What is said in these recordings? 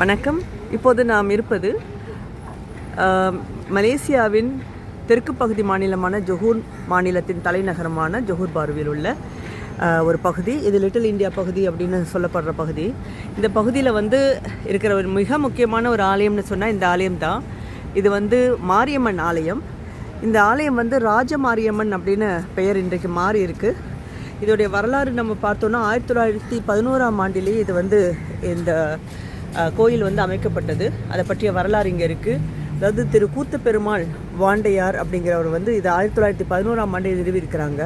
வணக்கம். இப்போது நாம் இருப்பது மலேசியாவின் தெற்கு பகுதி மாநிலமான ஜொஹூர் மாநிலத்தின் தலைநகரமான ஜொஹூர் பார்வில் உள்ள ஒரு பகுதி. இது லிட்டில் இந்தியா பகுதி அப்படின்னு சொல்லப்படுற பகுதி. இந்த பகுதியில் வந்து இருக்கிற ஒரு மிக முக்கியமான ஒரு ஆலயம்னு சொன்னால் இந்த ஆலயம் தான். இது வந்து மாரியம்மன் ஆலயம். இந்த ஆலயம் வந்து ராஜ மாரியம்மன் அப்படின்னு பெயர் இன்றைக்கு மாறி இருக்கு. இதோடைய வரலாறு நம்ம பார்த்தோன்னா ஆயிரத்தி தொள்ளாயிரத்தி பதினோராம் ஆண்டிலேயே இது வந்து இந்த கோயில் வந்து அமைக்கப்பட்டது. அதை பற்றிய வரலாறு இங்கே இருக்குது அதாவது திரு கூத்து பெருமாள் வாண்டையார் அப்படிங்கிறவர் வந்து இது ஆயிரத்தி தொள்ளாயிரத்தி பதினோராம் ஆண்டு நிறுவியிருக்கிறாங்க.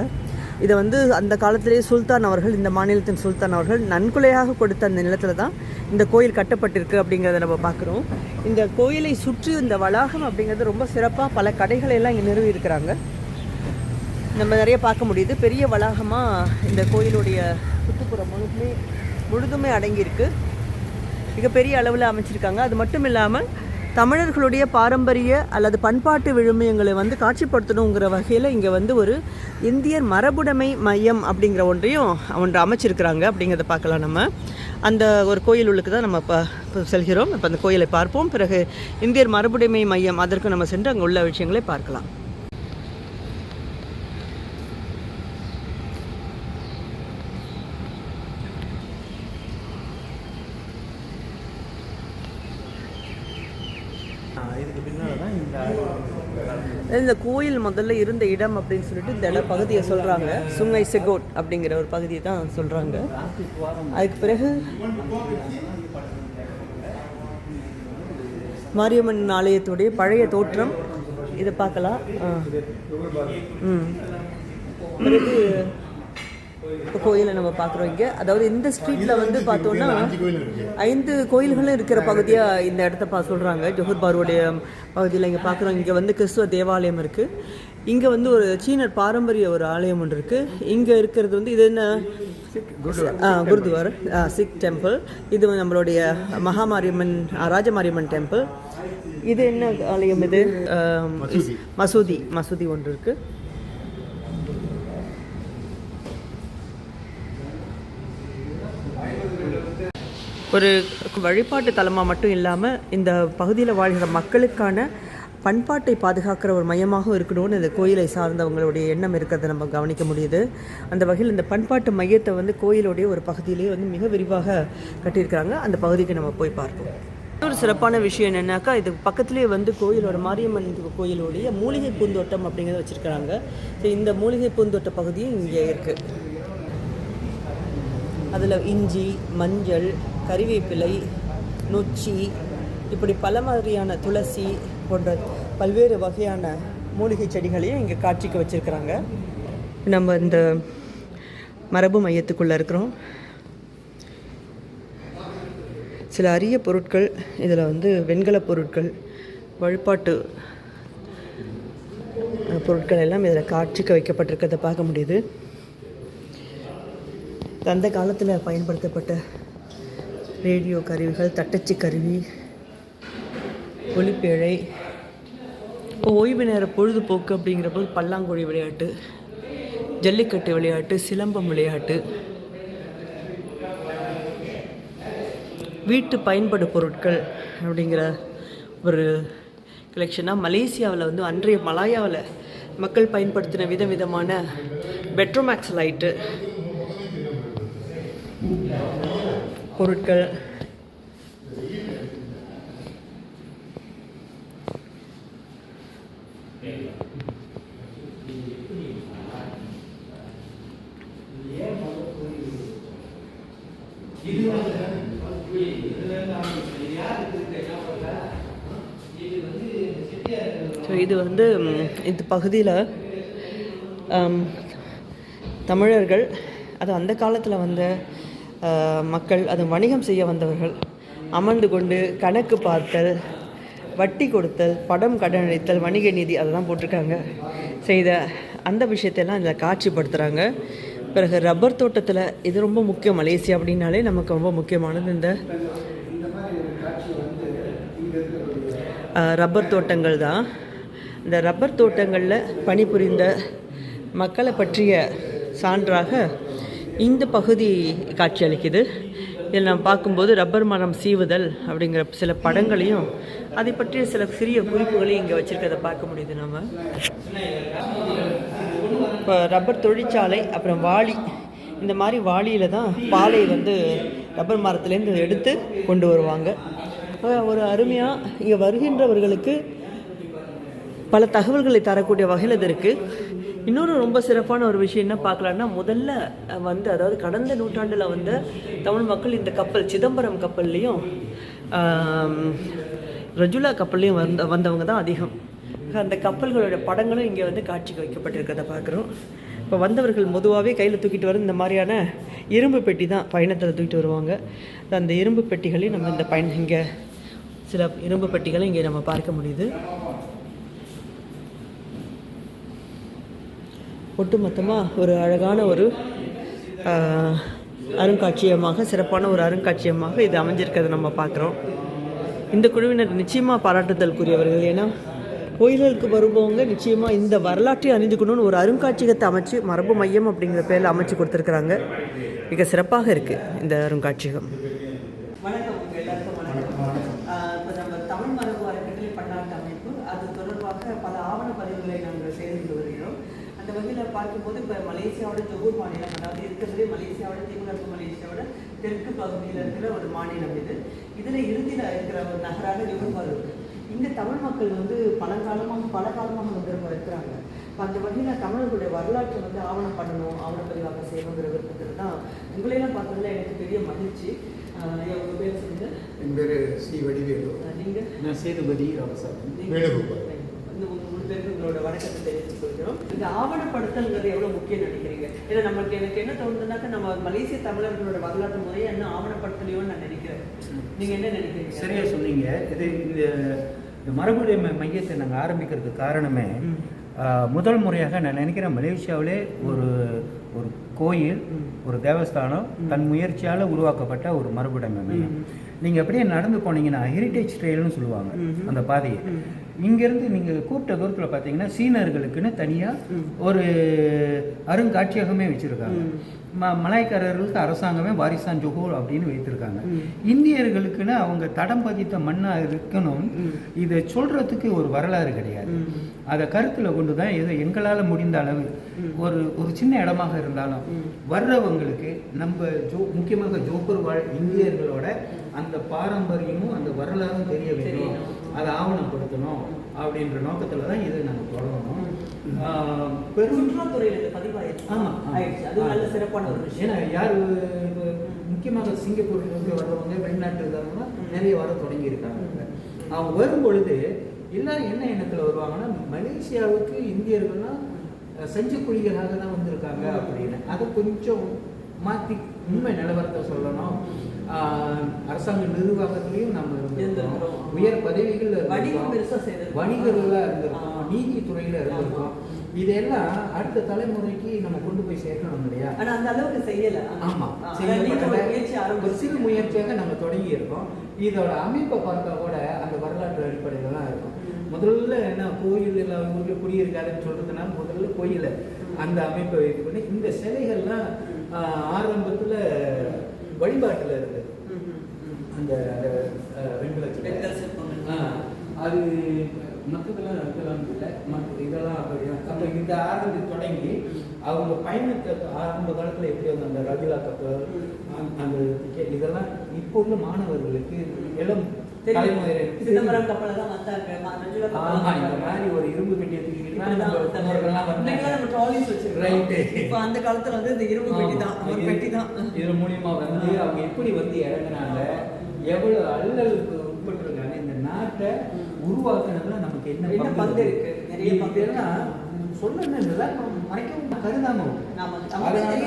இதை வந்து அந்த காலத்திலேயே சுல்தான் அவர்கள் இந்த மாநிலத்தின் சுல்தான் அவர்கள் நன்கொலையாக கொடுத்த அந்த நிலத்தில் தான் இந்த கோயில் கட்டப்பட்டிருக்கு அப்படிங்கிறத நம்ம பார்க்குறோம். இந்த கோயிலை சுற்றி இந்த வளாகம் அப்படிங்கிறது ரொம்ப சிறப்பாக பல கடைகளை எல்லாம் இங்கே நிறுவி இருக்கிறாங்க நம்ம நிறைய பார்க்க முடியுது. பெரிய வளாகமாக இந்த கோயிலுடைய சுற்றுப்புறம் முழுதுமே முழுதுமே அடங்கியிருக்கு. மிகப்பெரிய அளவில் அமைச்சிருக்காங்க. அது மட்டும் இல்லாமல் தமிழர்களுடைய பாரம்பரிய அல்லது பண்பாட்டு விழுமியங்களை வந்து காட்சிப்படுத்தணுங்கிற வகையில் இங்கே வந்து ஒரு இந்தியர் மரபுடைமை மையம் அப்படிங்கிற ஒன்றையும் ஒன்று அமைச்சிருக்கிறாங்க அப்படிங்கிறத பார்க்கலாம் நம்ம. அந்த ஒரு கோயில் உள்ளுக்கு தான் நம்ம இப்போ செல்கிறோம். இப்போ அந்த கோயிலை பார்ப்போம். பிறகு இந்தியர் மரபுடைமை மையம் அதற்கு நம்ம சென்று அங்கே உள்ள விஷயங்களை பார்க்கலாம். இந்த கோயில் முதல்ல இருந்த இடம் அப்படின்னு சொல்லிட்டு இந்த இடம் பகுதியை சொல்கிறாங்க சுங்கை செகோட் அப்படிங்கிற ஒரு பகுதியை தான் சொல்கிறாங்க அதுக்கு பிறகு மாரியம்மன் ஆலயத்துடைய பழைய தோற்றம். இதை பார்க்கலாம். ஆ. ம். பிறகு கோயிலை நம்ம பார்க்குறோம் இங்கே. அதாவது இந்த ஸ்ட்ரீட்டில் வந்து பார்த்தோன்னா ஐந்து கோயில்களும் இருக்கிற பகுதியாக இந்த இடத்த பா சொல்கிறாங்க ஜொஹூர் பாருடைய பகுதியில் இங்கே பார்க்குறோம். இங்கே வந்து கிறிஸ்துவ தேவாலயம் இருக்குது இங்கே வந்து ஒரு சீனர் பாரம்பரிய ஒரு ஆலயம் ஒன்று இருக்குது இங்கே இருக்கிறது வந்து இது என்ன? ஆ குருத்வார். ஆ, சிக் டெம்பிள் இது நம்மளுடைய மகாமாரியம்மன் ராஜமாரியம்மன் டெம்பிள் இது என்ன ஆலயம் இது? மசூதி. மசூதி. ஒன்று இருக்குது ஒரு வழிபாட்டு தலமாக மட்டும் இல்லாமல் இந்த பகுதியில் வாழ்கிற மக்களுக்கான பண்பாட்டை பாதுகாக்கிற ஒரு மையமாகவும் இருக்கணும்னு இந்த கோயிலை சார்ந்தவங்களுடைய எண்ணம் இருக்கிறத நம்ம கவனிக்க முடியுது. அந்த வகையில் இந்த பண்பாட்டு மையத்தை வந்து கோயிலுடைய ஒரு பகுதியிலேயே வந்து மிக விரிவாக கட்டியிருக்கிறாங்க. அந்த பகுதிக்கு நம்ம போய் பார்ப்போம். ஒரு சிறப்பான விஷயம் என்னன்னாக்கா இது பக்கத்துலேயே வந்து கோயிலோட மாரியம்மன் கோயிலுடைய மூலிகை பூந்தோட்டம் அப்படிங்கிறத வச்சுருக்கிறாங்க. ஸோ இந்த மூலிகை பூந்தோட்ட பகுதியும் இங்கே இருக்குது அதில் இஞ்சி மஞ்சள் கறிவேப்பிலை நொச்சி இப்படி பல மாதிரியான துளசி போன்ற பல்வேறு வகையான மூலிகை செடிகளையும் இங்கே காட்சிக்கு வச்சுருக்குறாங்க. நம்ம இந்த மரபு மையத்துக்குள்ளே இருக்கிறோம். சில அரிய பொருட்கள் இதில் வந்து வெண்கலப் பொருட்கள் வழிபாட்டு பொருட்கள் எல்லாம் இதில் காட்சிக்கு வைக்கப்பட்டிருக்கிறத பார்க்க முடியுது. அந்த காலத்தில் பயன்படுத்தப்பட்ட ரேடியோ கருவிகள் தட்டச்சு கருவி ஒலிப்பேழை இப்போ ஓய்வு நேர பொழுதுபோக்கு அப்படிங்கிற போது பல்லாங்குழி விளையாட்டு ஜல்லிக்கட்டு விளையாட்டு சிலம்பம் விளையாட்டு வீட்டு பயன்பாடு பொருட்கள் அப்படிங்கிற ஒரு கலெக்ஷனாக மலேசியாவில் வந்து அன்றைய மலாயாவில் மக்கள் பயன்படுத்தின விதவிதமான பெட்ரோமேக்ஸ் லைட்டு பொருட்கள். ஸோ இது வந்து இந்த பகுதியில் தமிழர்கள் அது அந்த காலத்தில் வந்து மக்கள் அது வணிகம் செய்ய வந்தவர்கள். அமர்ந்து கொண்டு கணக்கு பார்த்தல் வட்டி கொடுத்தல் படம் கடன் அளித்தல் வணிக நிதி அதெல்லாம் போட்டிருக்காங்க. செய்த அந்த விஷயத்தையெல்லாம் இதில் காட்சிப்படுத்துகிறாங்க பிறகு ரப்பர் தோட்டத்தில் இது ரொம்ப முக்கியம். மலேசியா அப்படின்னாலே நமக்கு ரொம்ப முக்கியமானது இந்த ரப்பர் தோட்டங்கள் தான். இந்த ரப்பர் தோட்டங்களில் பணிபுரிந்த மக்களை பற்றிய சான்றாக இந்த பகுதி காட்சியளிக்குது இதில் நாம் பார்க்கும்போது ரப்பர் மரம் சீவுதல் அப்படிங்கிற சில படங்களையும் அதை பற்றிய சில சிறிய குறிப்புகளையும் இங்கே வச்சுருக்கிறத பார்க்க முடியுது நம்ம இப்போ ரப்பர் தொழிற்சாலை அப்புறம் வாளி. இந்த மாதிரி வாளியில் தான் பாலை வந்து ரப்பர் மரத்துலேருந்து எடுத்து கொண்டு வருவாங்க. ஒரு அருமையாக இங்கே வருகின்றவர்களுக்கு பல தகவல்களை தரக்கூடிய வகையில் இது இருக்குது இன்னொரு ரொம்ப சிறப்பான ஒரு விஷயம் என்ன பார்க்கலான்னா முதல்ல வந்து அதாவது கடந்த நூற்றாண்டில் வந்து தமிழ் மக்கள் இந்த கப்பல் சிதம்பரம் கப்பல்லையும் ரஜுலா கப்பல்லையும் வந்த வந்தவங்க தான் அதிகம். அந்த கப்பல்களோட படங்களும் இங்கே வந்து காட்சிக்கு வைக்கப்பட்டிருக்கிறத பார்க்குறோம். இப்போ வந்தவர்கள் பொதுவாகவே கையில் தூக்கிட்டு வர இந்த மாதிரியான இரும்பு பெட்டி தான் பயணத்தில் தூக்கிட்டு வருவாங்க. அந்த இரும்பு பெட்டிகளையும் நம்ம இந்த பயணம் இங்கே சில இரும்பு பெட்டிகளை இங்கே நம்ம பார்க்க முடியுது. ஒட்டுமொத்தமாக ஒரு அழகான ஒரு அருங்காட்சியகமாக சிறப்பான ஒரு அருங்காட்சியகமாக இது அமைஞ்சிருக்கிறத நம்ம பார்க்குறோம். இந்த குழுவினர் நிச்சயமாக பாராட்டுதலுக்குரியவர்கள் ஏன்னா கோயில்களுக்கு வருபவங்க நிச்சயமாக இந்த வரலாற்றை அறிந்துக்கணும்னு ஒரு அருங்காட்சியகத்தை அமைச்சு மரபு மையம் அப்படிங்கிற பேரில் அமைச்சு கொடுத்துருக்குறாங்க. மிக சிறப்பாக இருக்குது இந்த அருங்காட்சியகம் வணக்கம் உங்கள் எல்லாருக்கும் வணக்கம் இப்போ நம்ம தமிழ் மரபு அறக்கட்டளை பன்னாட்டு அமைப்பு அது தொடர்பாக பல ஆவண பதிவுகளை நாங்கள் செய்து வருகிறோம் அந்த வகையில் பார்க்கும்போது இப்போ மலேசியாவோட ஜொகூர் மாநிலம் அதாவது இருக்கிறதுலே மலேசியாவோட தென்கிழக்கு மலேசியாவோட தெற்கு பகுதியில் இருக்கிற ஒரு மாநிலம் இது. இதில் இறுதியில் இருக்கிற ஒரு நகராக ஜொகூர் இருக்கு இங்கே தமிழ் மக்கள் வந்து பழங்காலமாக பல காலமாக வந்து இருக்கிறாங்க. இப்போ அந்த வகையில் தமிழர்களுடைய வரலாற்றை வந்து ஆவணம் பண்ணணும் ஆவணப்பதிவாக செய்யணுங்கிற விருப்பத்தில் தான் உங்களையெல்லாம் பார்த்ததுல எனக்கு பெரிய மகிழ்ச்சி. ஆஹ் உங்க பேர் சொல்லுங்க. என் பேர் சி. வடிவேலு. ஆஹ் நீங்க? நான் சேதுபதி ராமசாமி. இந்த மூணு பேருக்கு உங்களோட வணக்கத்தை கொள்கிறோம் இந்த ஆவணப்படுத்தல்ங்கிறது எவ்வளவு முக்கியம் நினைக்கிறீங்க? ஏன்னா நம்மளுக்கு எனக்கு என்ன தோணுதுனாக்கா நம்ம மலேசிய தமிழர்களோட வரலாற்று முறையை இன்னும் ஆவணப்படுத்தலையோன்னு நான் நினைக்கிறேன். நீங்க என்ன நினைக்கிறீங்க? சரியா சொன்னீங்க. இது இந்த இந்த மரபுடைய ம- மையத்தை நாங்கள் ஆரம்பிக்கிறதுக்கு காரணமே முதல் முறையாக நான் நினைக்கிறேன் மலேசியாவிலே ஒரு ஒரு கோயில் ஒரு தேவஸ்தானம் தன் முயற்சியால் உருவாக்கப்பட்ட ஒரு மரபுடைமை மையம். நீங்கள் அப்படியே நடந்து போனீங்கன்னா ஹெரிட்டேஜ் ட்ரெயில்னு சொல்லுவாங்க அந்த பாதையை. இங்கேருந்து நீங்கள் கூப்பிட்ட தூரத்தில் பார்த்தீங்கன்னா சீனர்களுக்குன்னு தனியாக ஒரு அருங்காட்சியகமே வச்சுருக்காங்க. ம. மலாய்க்காரர்களுக்கு அரசாங்கமே வாரிசான் ஜொஹூர் அப்படின்னு வைத்திருக்காங்க. இந்தியர்களுக்குன்னு அவங்க தடம் பதித்த மண்ணாக இருக்கணும். இதை சொல்கிறதுக்கு ஒரு வரலாறு கிடையாது. அதை கருத்தில் கொண்டு தான் ஏதோ எங்களால் முடிந்த அளவு ஒரு ஒரு சின்ன இடமாக இருந்தாலும் வர்றவங்களுக்கு நம்ம ஜோ முக்கியமாக ஜோப்பூர் வாழ் இந்தியர்களோட அந்த பாரம்பரியமும் அந்த வரலாறும் தெரிய வேண்டும். அதை ஆவணப்படுத்தணும் அப்படின்ற நோக்கத்தில் தான் இதை நாங்கள் தொடங்கணும். பெரும் சுற்றுலாத்துறையில் பதிவாயிடுச்சு. ஆமா, ஆமா. ஆயிடுச்சு. அது நல்ல சிறப்பான ஒரு விஷயம். ஏன்னா யார் இப்போ முக்கியமாக சிங்கப்பூர்ல இருந்து வர்றவங்க வெளிநாட்டு இருந்தவங்க நிறைய வர தொடங்கி இருக்காங்க அவங்க வரும் பொழுது எல்லாரும் என்ன எண்ணத்தில் வருவாங்கன்னா மலேசியாவுக்கு இந்தியர்கள்லாம் செஞ்ச குழிகளாக தான் வந்திருக்காங்க அப்படின்னு. அதை கொஞ்சம் மாற்றி உண்மை நிலவரத்தை சொல்லணும். ஆஹ், அரசாங்க நிர்வாகத்திலையும் நம்ம இருந்திருக்கிறோம். உயர் பதவிகள். வணிகர்களாக இருந்திருக்கோம். நீதித்துறையில் இருந்திருக்கோம். இதெல்லாம் அடுத்த தலைமுறைக்கு நம்ம கொண்டு போய் சேர்க்கணும் இல்லையா? ஆனா அந்த அளவுக்கு செய்யல. ஆமா. ஒரு சிறு முயற்சியாக நம்ம தொடங்கி இருக்கோம் இதோட அமைப்பை பார்த்தா கூட அந்த வரலாற்று அடிப்படையில தான் இருக்கும். முதல்ல என்ன கோயில் ஊர்ல குடியிருக்காதுன்னு சொல்றதுனால முதல்ல கோயில அந்த அமைப்பை இது பண்ணி இந்த சிலைகள்லாம் ஆரம்பத்துல வழிபாட்டுல இருந்தது. அந்த வெண்கல அது மற்றதெல்லாம் இருக்கலாம் இல்லை. மற்ற இதெல்லாம் அப்படியா அப்போ இந்த ஆரம்பி தொடங்கி அவங்க பயணத்தை ஆரம்ப காலத்தில் எப்படி வந்து அந்த ரகுலா கப்பல் அந்த- இதெல்லாம் இப்போ உள்ள மாணவர்களுக்கு. தலைமுறையினருக்கு சிதம்பரம் கப்பல்ல தான் வந்தாங்க ஆமா இந்த. மாதிரி ஒரு இரும்பு பெட்டியை. இப்ப அந்த காலத்துல வந்து இந்த இரும்பு பெட்டி தான். ஒரு பெட்டி தான் இது மூலியமா வந்து அவங்க எப்படி வந்து இறங்குனாங்க எவ்வளவு அல்லலுக்கு உட்பட்டிருக்காங்க இந்த நாட்டை உருவாக்குனதுல நமக்கு என்ன என்ன பங்கு இருக்கு? நிறைய பங்கு இதெல்லாம் மறைக்கவும் கருதாம அதனால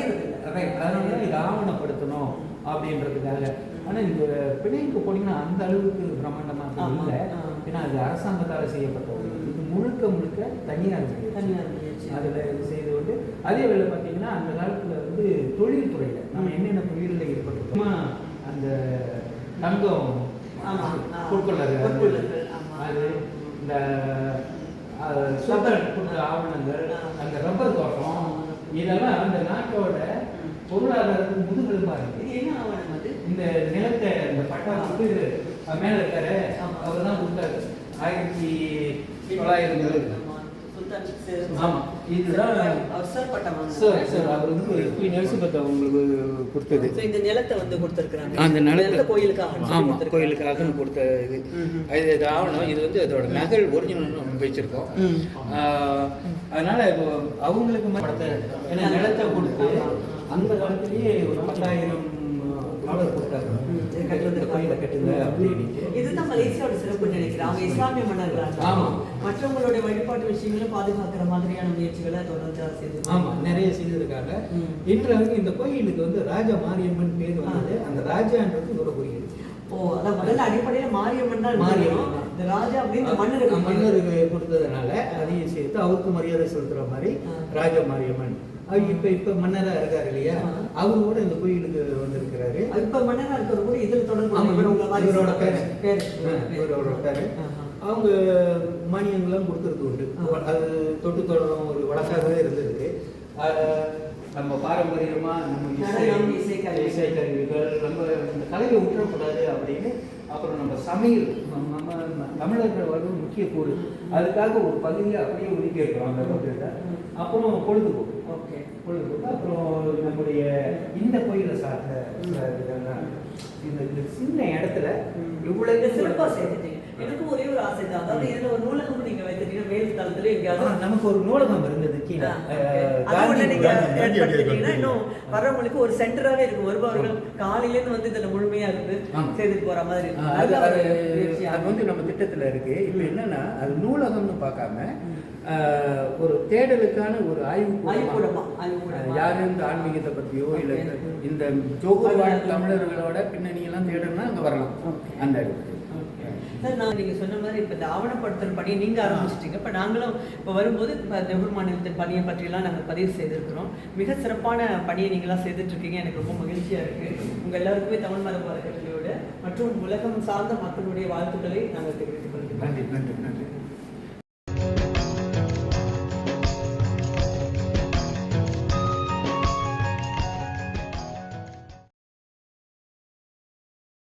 இதை ஆவணப்படுத்தணும் அப்படின்றதுக்காக. ஆனா இந்த பிணைக்கு போனீங்கன்னா அந்த அளவுக்கு பிரம்மாண்டமாக. இல்லை. ஏன்னா அது அரசாங்கத்தால் செய்யப்பட்ட ஒரு இது முழுக்க முழுக்க தனியார். தனியார். அதுல இது செய்து கொண்டு அதே வேளை பார்த்தீங்கன்னா அந்த காலத்துல வந்து தொழில் துறையில நம்ம என்னென்ன தொழிலில் ஈடுபட்டிருக்கோமா அந்த தங்கம். பொற்கொள்ளர்கள். அது இந்த கொடுத்த ஆவணங்கள். அந்த ரப்பர் தோட்டம் இதெல்லாம் அந்த நாட்டோட பொருளாதாரத்துக்கு முதுகெலும்பா இருக்கு. என்ன ஆவணம் அது? இந்த நிலத்தை இந்த பட்டா வந்து மேல இருக்காரு. அவர் தான் கொடுத்தாரு. ஆயிரத்தி தொள்ளாயிரங்கள் ஆமா. இதுதான் அவர் சார் பட்டம் சார் சார் அவர் வந்து குயின் எலிசபெத் அவங்களுக்கு கொடுத்தது. இந்த நிலத்தை வந்து கொடுத்துருக்காங்க அந்த நிலத்தை கோயிலுக்காக ஆமா கோயிலுக்காகன்னு கொடுத்த இது. இது இது வந்து அதோட நகல் ஒரிஜினல் வச்சிருக்கோம். ம். ஆஹ், அதனால இப்போ அவங்களுக்கு ஏன்னா நிலத்தை கொடுத்து அந்த காலத்திலேயே ஒரு பத்தாயிரம் டாலர் கொடுத்தாங்க. இது கட்டுறது. இந்த கோயிலை கட்டுங்க அப்படின்னு இதுதான் மலேசியாவோட சிறப்பு நினைக்கிறேன். அவங்க இஸ்லாமிய மன்னர்களாக ஆமா. மற்றவங்களுடைய வழிபாட்டு விஷயங்களை பாதுகாக்கிற மாதிரியான முயற்சிகளை தொடர்ந்து செய்து ஆமா நிறைய செய்திருக்காங்க. இன்று வரைக்கும் இந்த கோயிலுக்கு வந்து ராஜ மாரியம்மன் பேர் வந்தது. அந்த ராஜான்றது ஒரு குறியீடு. ஓ அதான் முதல்ல அடிப்படையில மாரியம்மன் தான் தான். இந்த ராஜா அப்படின்னு மன்னருக்கு மன்னருக்கு கொடுத்ததுனால அதையும் சேர்த்து அவருக்கு மரியாதை செலுத்துற மாதிரி. ராஜ மாரியம்மன். அவர் இப்ப இப்ப மன்னரா இருக்காரு இல்லையா. அவரு கூட இந்த கோயிலுக்கு வந்திருக்கிறாரு இப்ப மன்னரா இருக்கிறது கூட இதுல தொடர்பு இவரோட பேரு. இவரோட பேரு. அவங்க மானியங்கள்லாம் கொடுக்கறது உண்டு. அது தொட்டு தொடரும் ஒரு வழக்காகவே இருந்தது அஹ், நம்ம பாரம்பரியமா நம்ம இசை. இசைக்கருவிகள் நம்ம இந்த கலையை விட்டுறக்கூடாது அப்படின்னு அப்புறம் நம்ம சமையல் நம்ம நம்ம தமிழர்கள் வந்து முக்கிய கூறு. அதுக்காக ஒரு பகுதியை அப்படியே ஒதுக்கி இருக்கிறோம் அந்த பகுதியில். அப்புறம் பொழுதுபோக்கு. ஓகே. பொழுதுபோக்கு. அப்புறம் நம்முடைய இந்த கோயிலை சார்ந்த இந்த சின்ன இடத்துல இவ்வளவு இவ்வளவு சிறப்பா எனக்கும் ஒரே ஒரு ஆசை தான். அதாவது இதுல ஒரு நூலகம் நீங்க வைத்துட்டீங்கன்னா மேல் தளத்துல எங்கேயாவது. நமக்கு ஒரு நூலகம் இருந்தது கீழே. இன்னும் வர்றவங்களுக்கு ஒரு சென்டராவே இருக்கும். வருபவர்கள் காலையில இருந்து வந்து இதுல முழுமையா இருந்து. செய்துட்டு போற மாதிரி அது வந்து நம்ம திட்டத்துல இருக்கு. இப்போ என்னன்னா அது நூலகம்னு பார்க்காம ஆஹ், ஒரு தேடலுக்கான ஒரு ஆய்வு. யாரு இந்த ஆன்மீகத்தை பத்தியோ இல்ல. இந்த ஜோகர் வாழ் தமிழர்களோட பின்னணியெல்லாம் தேடணும்னா அங்க வரலாம். அந்த இடத்துக்கு சார் நான் நீங்கள் சொன்ன மாதிரி இப்போ இந்த பணியை நீங்கள் ஆரம்பிச்சிட்டீங்க. இப்போ நாங்களும் இப்போ வரும்போது இப்போ நெஹ்ரு மாநிலத்தின் பணியை பற்றியெல்லாம் நாங்கள் பதிவு செய்திருக்கிறோம். மிக சிறப்பான பணியை நீங்களாம் செய்துட்டு இருக்கீங்க எனக்கு ரொம்ப மகிழ்ச்சியாக இருக்குது உங்கள் எல்லாருக்குமே தமிழ் மத அறக்கட்டளையோட மற்றும் உலகம் சார்ந்த மக்களுடைய வாழ்த்துக்களை நாங்கள் தெரிவித்துக் கொள்கிறோம். நன்றி நன்றி.